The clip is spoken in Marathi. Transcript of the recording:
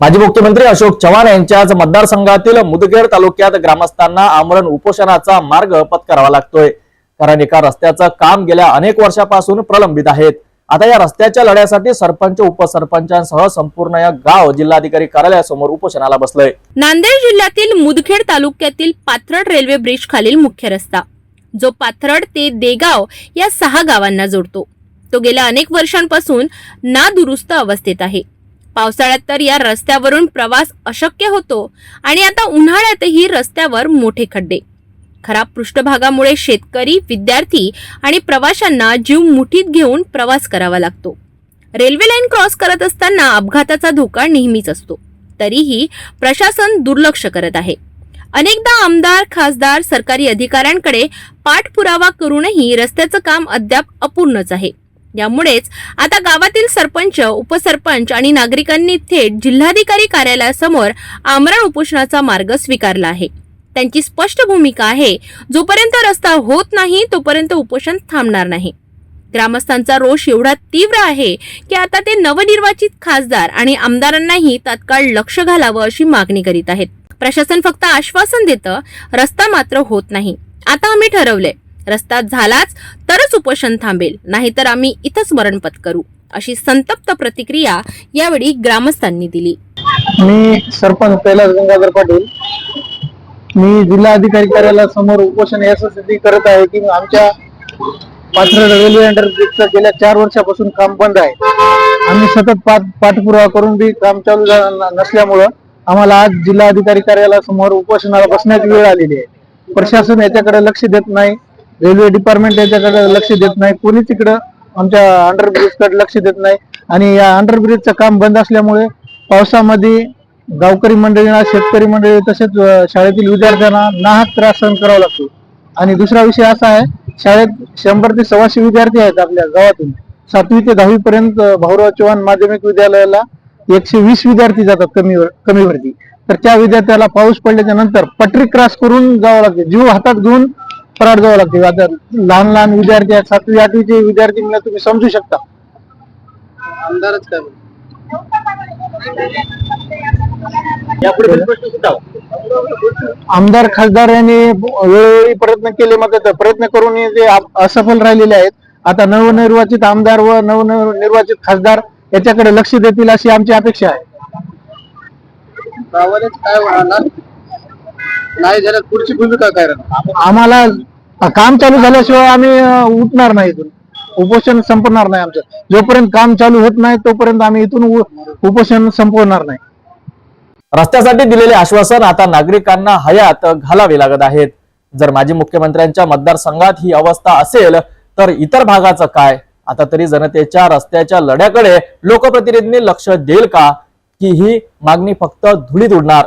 माजी मुख्यमंत्री अशोक चव्हाण यांच्याच मतदारसंघातील मुदखेड तालुक्यात ग्रामस्थांना आमरण उपोषणाचा मार्ग पत्करावा लागतोय. कारण एका रस्त्याचं काम गेल्या अनेक वर्षापासून प्रलंबित आहेत आता या रस्त्याच्या लढ्यासाठी सरपंच उपसरपंचांसह संपूर्ण या गाव जिल्हाधिकारी कार्यालयासमोर उपोषणाला बसलंय. नांदेड जिल्ह्यातील मुदखेड तालुक्यातील पाथरड रेल्वे ब्रिज खालील मुख्य रस्ता. जो पाथरड ते देगाव या सहा गावांना जोडतो. तो गेल्या अनेक वर्षांपासून नादुरुस्त अवस्थेत आहे. पावसाळ्यात तर या रस्त्यावरून प्रवास अशक्य होतो आणि आता उन्हाळ्यातही रस्त्यावर मोठे खड्डे. खराब पृष्ठभागामुळे शेतकरी विद्यार्थी आणि प्रवाशांना जीव मुठीत घेऊन प्रवास करावा लागतो. रेल्वे लाईन क्रॉस करत असताना अपघाताचा धोका नेहमीच असतो. तरीही प्रशासन दुर्लक्ष करत आहे. अनेकदा आमदार खासदार सरकारी अधिकाऱ्यांकडे पाठपुरावा करूनही रस्त्याचं काम अद्याप अपूर्णच आहे. यामुळेच आता गावातील सरपंच उपसरपंच आणि नागरिकांनी थेट जिल्हाधिकारी कार्यालयासमोर आमरण उपोषणाचा मार्ग स्वीकारला आहे. त्यांची स्पष्ट भूमिका आहे जोपर्यंत रस्ता होत नाही तोपर्यंत उपोषण थांबणार नाही. ग्रामस्थांचा रोष एवढा तीव्र आहे की आता ते नवनिर्वाचित खासदार आणि आमदारांनाही तात्काळ लक्ष घालावं अशी मागणी करीत आहेत. प्रशासन फक्त आश्वासन देतं रस्ता मात्र होत नाही. आता आम्ही ठरवलंय रस्ता झालाच तरच उपोषण थांबेल नाहीतर आम्ही इथंच मरण पत्करू अशी संतप्त प्रतिक्रिया यावेळी ग्रामस्थांनी दिली. मी सरपंच कैलास गंगाधर पाटील मी जिल्हा जिल्हाधिकारी कार्यालयासमोर उपोषण यासाठी करत आहे की आमच्या पाथरड रेल्वे अंडरब्रिजचं गेल्या चार वर्षापासून काम बंद आहे. आम्ही सतत पाठ पाठपुरावा करून बी काम चालू नसल्यामुळं आम्हाला आज जिल्हा जिल्हाधिकारी कार्यालयासमोर उपोषणाला बसण्याची वेळ आलेली आहे. प्रशासन याच्याकडे लक्ष देत नाही. रेल्वे डिपार्टमेंट याच्याकडे लक्ष देत नाही. कोणीच इकडं आमच्या अंडरब्रिजकडे लक्ष देत नाही. आणि या अंडरब्रिजचं काम बंद असल्यामुळे पावसामध्ये गावकरी मंडळींना शेतकरी मंडळी तसेच शाळेतील विद्यार्थ्यांना नाहक त्रास सहन करावा लागतो. आणि दुसरा विषय असा आहे शाळेत शंभर ते सव्वाशे विद्यार्थी आहेत आपल्या गावातून. सातवी ते दहावी पर्यंत भाऊराव चव्हाण माध्यमिक विद्यालयाला एकशे वीस विद्यार्थी जातात कमी वरती तर त्या विद्यार्थ्याला पाऊस पडल्याच्या नंतर पटरी क्रॉस करून जावं लागते. जीव हातात घेऊन फरार जावं लागते. आता लहान लहान विद्यार्थी आहेत सातवी आठवीचे विद्यार्थ्यांना तुम्ही समजू शकता. आमदारच काय आमदार खासदार यांनी वेळोवेळी प्रयत्न केले मात्र प्रयत्न करून ते असफल राहिलेले आहेत आता नवनिर्वाचित आमदार व नवनिर्वाचित खासदार याच्याकडे लक्ष देतील अशी आमची अपेक्षा आहे. काय होणार? नाही झाल्यास पुढची भूमिका काय राहणार? आम्हाला काम चालू झाल्याशिवाय आम्ही उठणार नाही इथून. उपोषण संपणार नाही आमचं. जोपर्यंत काम चालू होत नाही तोपर्यंत आम्ही इथून उपोषण संपवणार नाही. रस्त्यासाठी दिलेले आश्वासन आता नागरिकांना हयात घालावे लागत आहेत. जर माजी मुख्यमंत्र्यांच्या मतदारसंघात ही अवस्था असेल तर इतर भागाचं काय? आता तरी जनतेच्या रस्त्याच्या लढ्याकडे लोकप्रतिनिधींनी लक्ष देईल का? की ही मागणी फक्त धुळीत उडणार.